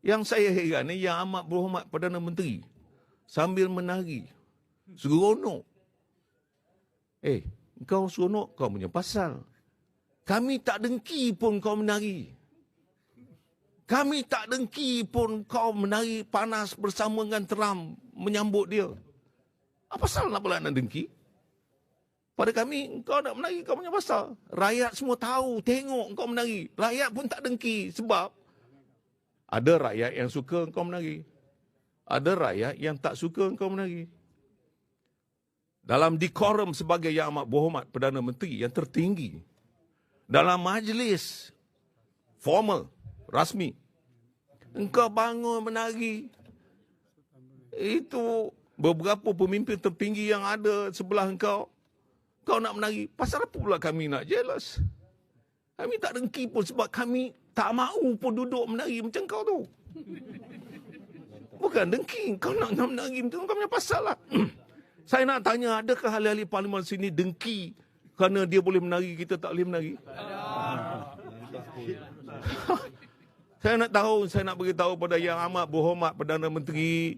Yang saya heran ni yang amat berhormat Perdana Menteri sambil menari. Seronok. Eh, kau seronok kau punya pasal. Kami tak dengki pun kau menari. Kami tak dengki pun kau menari panas bersama dengan Trump menyambut dia. Apa pasal nak pula nak dengki? Pada kami, kau nak menari, kau punya pasal. Rakyat semua tahu, tengok kau menari. Rakyat pun tak dengki sebab ada rakyat yang suka kau menari. Ada rakyat yang tak suka kau menari. Dalam dekorum sebagai yang amat berhormat Perdana Menteri yang tertinggi. Dalam majlis formal, rasmi. Engkau bangun menari. Itu beberapa pemimpin tertinggi yang ada sebelah engkau. Kau nak menari. Pasal apa pula kami nak jealous? Kami tak dengki pun sebab kami tak mahu pun duduk menari macam kau tu. Bukan dengki. Kau nak, nak menari macam tu. Kau punya pasal lah. Saya nak tanya, adakah ahli-ahli parlimen sini dengki kerana dia boleh menari, kita tak boleh menari? saya nak tahu, saya nak beritahu pada yang amat berhormat Perdana Menteri,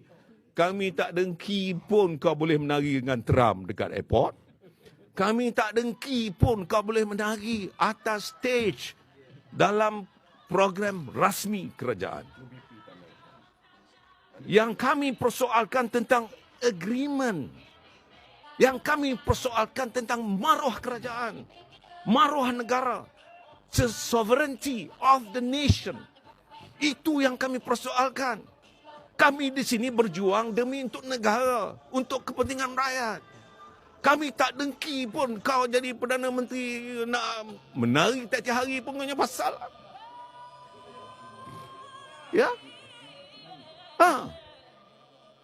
kami tak dengki pun kau boleh menari dengan Trump dekat airport. Kami tak dengki pun kau boleh menari atas stage dalam program rasmi kerajaan. Yang kami persoalkan tentang agreement yang kami persoalkan tentang maruah kerajaan, maruah negara, the sovereignty of the nation. Itu yang kami persoalkan. Kami di sini berjuang demi untuk negara, untuk kepentingan rakyat. Kami tak dengki pun kau jadi Perdana Menteri nak menari tiap-tiap hari pun punya pasal.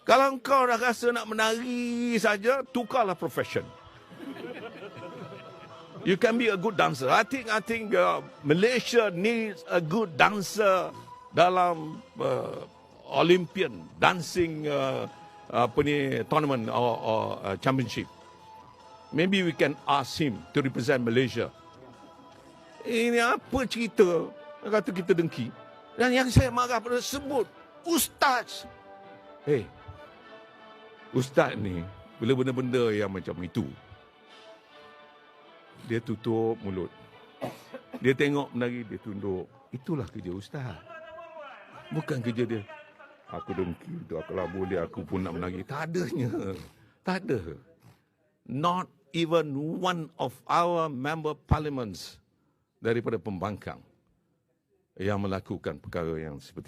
Kalau kau dah rasa nak menari saja, tukarlah profession. You can be a good dancer. I think I think uh, Malaysia needs a good dancer dalam uh, Olympian dancing uh, apa ni tournament or, or uh, championship. Maybe we can ask him to represent Malaysia. Ini apa cerita? Kata kita dengki. Dan yang saya marah pada sebut ustaz. Hey, Ustaz ni, bila benda-benda yang macam itu, dia tutup mulut. Dia tengok menari, dia tunduk. Itulah kerja Ustaz. Bukan kerja dia. Aku dengki tu, kalau boleh aku pun nak menari. Tak adanya. Tak ada. Not even one of our member parliaments daripada pembangkang yang melakukan perkara yang seperti